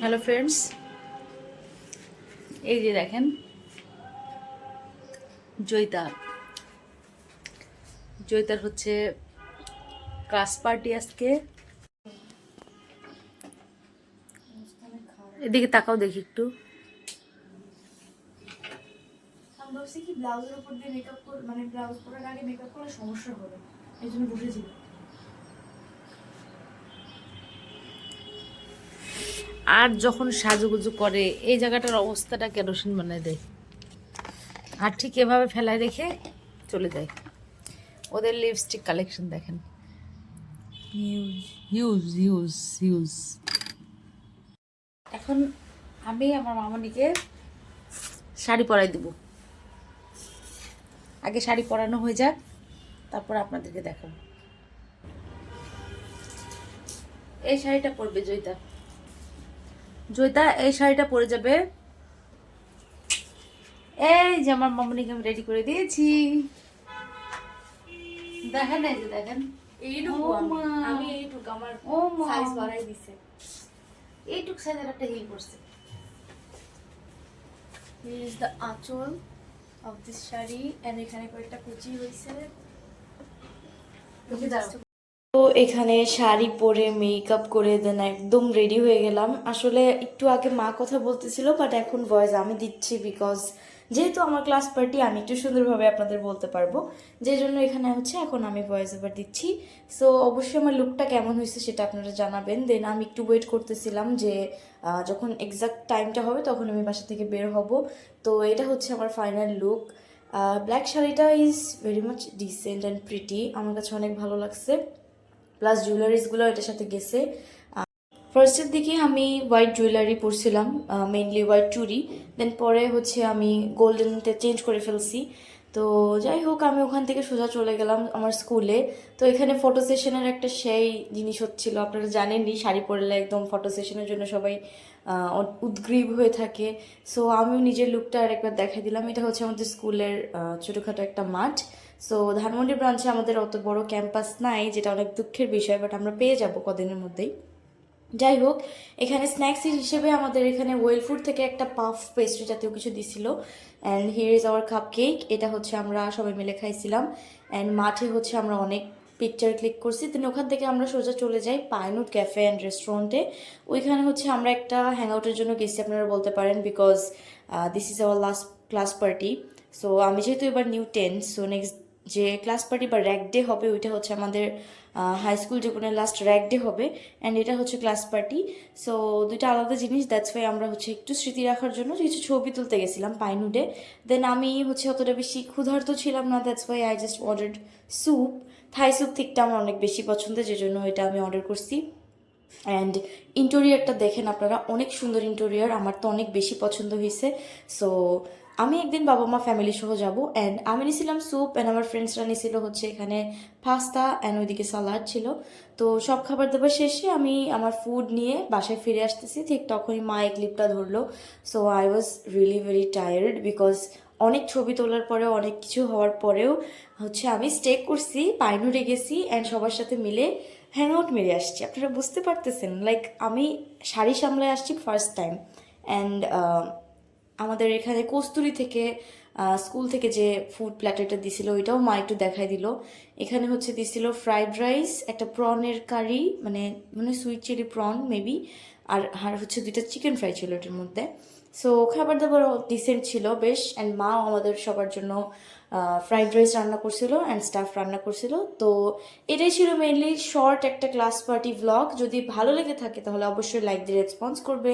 Hello friends এই যে দেখেন, জয়িতা। জয়িতার হচ্ছে ক্লাস পার্টি আজকে। এদিকে তাকাও দেখি একটু। ব্লাউজের উপর দিয়ে মেকআপ মানে ব্লাউজ পরার আগে মেকআপ করলে সমস্যা হবে, এই জন্য বসেছিল আর যখন সাজুগুজু করে এই জায়গাটার অবস্থাটা কেরোসিন বানায় দেয়। আর ঠিক এভাবে ফেলায় রেখে চলে যায়। ওদের লিপস্টিক কালেকশন দেখেন। হিউজ হিউজ হিউজ এখন আমি আমার মামনিকে শাড়ি পরাই দিব। আগে শাড়ি পরানো হয়ে যাক তারপর আপনাদেরকে দেখাবো। এই শাড়িটা পরবে জয়িতা। জয়িতা এই শাড়িটা পরে যাবে। এই যে আমার মামনিকে আমি রেডি করে দিয়েছি। দেখেন এই যে দেখেন। এইটুকু আমি এইটুকু আমার সাইজ বাড়াই দিছে। এইটুক সাইজের একটা হিল পরছে। Here is the আঁচল শাড়ি এখানে কয়েকটা কুচি হয়েছে। তো এখানে শাড়ি পরে মেকআপ করে দেন একদম রেডি হয়ে গেলাম। আসলে একটু আগে মা কথা বলতেছিল বাট এখন ভয়েস আমি দিচ্ছি বিকজ যেহেতু আমার ক্লাস পার্টি আমি একটু সুন্দরভাবে আপনাদের বলতে পারব। যে জন্য এখানে হচ্ছে এখন আমি ভয়েস ওভার দিচ্ছি। সো অবশ্যই আমার লুকটা কেমন হয়েছে সেটা আপনারা জানাবেন। দেন আমি একটু ওয়েট করতেছিলাম যে যখন এক্সাক্ট টাইমটা হবে তখন আমি বাসা থেকে বের হব। তো এটা হচ্ছে আমার ফাইনাল লুক ব্ল্যাক শাড়িটা is very much decent and pretty আমার কাছে অনেক ভালো লাগছে। প্লাস জুয়েলারিসগুলো এটার সাথে গেছে। ফার্স্টের দিকে আমি হোয়াইট জুয়েলারি পরছিলাম মেইনলি হোয়াইট চুড়ি। দেন পরে হচ্ছে আমি গোল্ডেনতে চেঞ্জ করে ফেলছি। তো যাই হোক, আমি ওখান থেকে সোজা চলে গেলাম আমার স্কুলে তো এখানে ফটো সেশনের একটা সেই জিনিস হচ্ছিল, আপনারা জানেনই, শাড়ি পরলে একদম ফটো সেশনের জন্য সবাই উদ্গ্রীব হয়ে থাকে। সো আমিও নিজের লুকটা আরেকবার দেখা দিলাম। এটা হচ্ছে আমাদের স্কুলের ছোটোখাটো একটা মাঠ। সো ধানমন্ডি ব্রাঞ্চে আমাদের অত বড় ক্যাম্পাস নাই, যেটা অনেক দুঃখের বিষয় বাট আমরা পেয়ে যাব কদিনের মধ্যেই। যাই হোক, এখানে স্ন্যাক্স হিসেবে আমাদের এখানে ওয়েল ফুড থেকে একটা পাফ পেস্ট্রি জাতীয় কিছু দিছিল। And here is our cupcake এটা হচ্ছে আমরা সবাই মিলে খাইছিলাম। অ্যান্ড মাঠে হচ্ছে আমরা অনেক পিকচার ক্লিক করছি। দেন ওখান থেকে আমরা সোজা চলে যাই পাইনুট ক্যাফে অ্যান্ড রেস্টুরেন্টে ওইখানে হচ্ছে আমরা একটা হ্যাং আউটের জন্য গেছি, আপনারা বলতে পারেন because this is our last class party so আমি যেহেতু এবার নিউ টেন সো নেক্সট যে ক্লাস পার্টি বা র্যাক ডে হবে, ওইটা হচ্ছে আমাদের হাই স্কুল জীবনের লাস্ট র্যাক ডে হবে অ্যান্ড এটা হচ্ছে ক্লাস পার্টি সো দুইটা আলাদা জিনিস দ্যাটস ওয়াই আমরা হচ্ছে একটু স্মৃতি রাখার জন্য কিছু ছবি তুলতে গেছিলাম পাইনুডে দেন আমি হচ্ছে অতটা বেশি ক্ষুধার্ত ছিলাম না that's why I just order soup Thai soup থিকটা আমার অনেক বেশি পছন্দের, যে জন্য এটা আমি অর্ডার করছি. অ্যান্ড ইন্টেরিয়ারটা দেখেন আপনারা, অনেক সুন্দর ইন্টেরিয়ার আমার তো অনেক বেশি পছন্দ হয়েছে. সো আমি একদিন বাবা মা ফ্যামিলি সহ যাব অ্যান্ড আমি নিয়েছিলাম স্যুপ অ্যান্ড আমার ফ্রেন্ডসরা নিয়েছিল হচ্ছে এখানে পাস্তা অ্যান্ড ওইদিকে সালাড ছিল। তো সব খাবার দাবার শেষে আমি আমার ফুড নিয়ে বাসায় ফিরে আসতেছি, ঠিক তখনই মা এই ক্লিপটা ধরলো। So I was really very tired because অনেক ছবি তোলার পরেও, অনেক কিছু হওয়ার পরেও হচ্ছে আমি স্টে করছি পাইনুরে গেছি অ্যান্ড সবার সাথে মিলে হ্যাং আউট মেরে আসছি। আপনারা বুঝতে পারতেছেন লাইক আমি শাড়ি সামলায় আসছি ফার্স্ট টাইম অ্যান্ড আমাদের এখানে কস্তুরি থেকে স্কুল থেকে যে ফুড প্ল্যাটারটা দিছিল, ওইটাও মা একটু দেখাই দিল। এখানে হচ্ছে দিছিল ফ্রাইড রাইস একটা প্রনের কারি মানে মানে সুইট চিলি প্রন মেবি আর আর হচ্ছে দুইটা চিকেন ফ্রাই ছিল এটার মধ্যে। সো খাবার দাবার ডিসেন্ট ছিল বেশ অ্যান্ড মাও আমাদের সবার জন্য ফ্রাইড রাইস রান্না করছিল অ্যান্ড স্টাফ রান্না করছিল। তো, এটাই ছিল মেইনলি শর্ট একটা ক্লাস পার্টি ভ্লগ যদি ভালো লেগে থাকে, তাহলে অবশ্যই লাইক দিয়ে রেসপন্স করবে।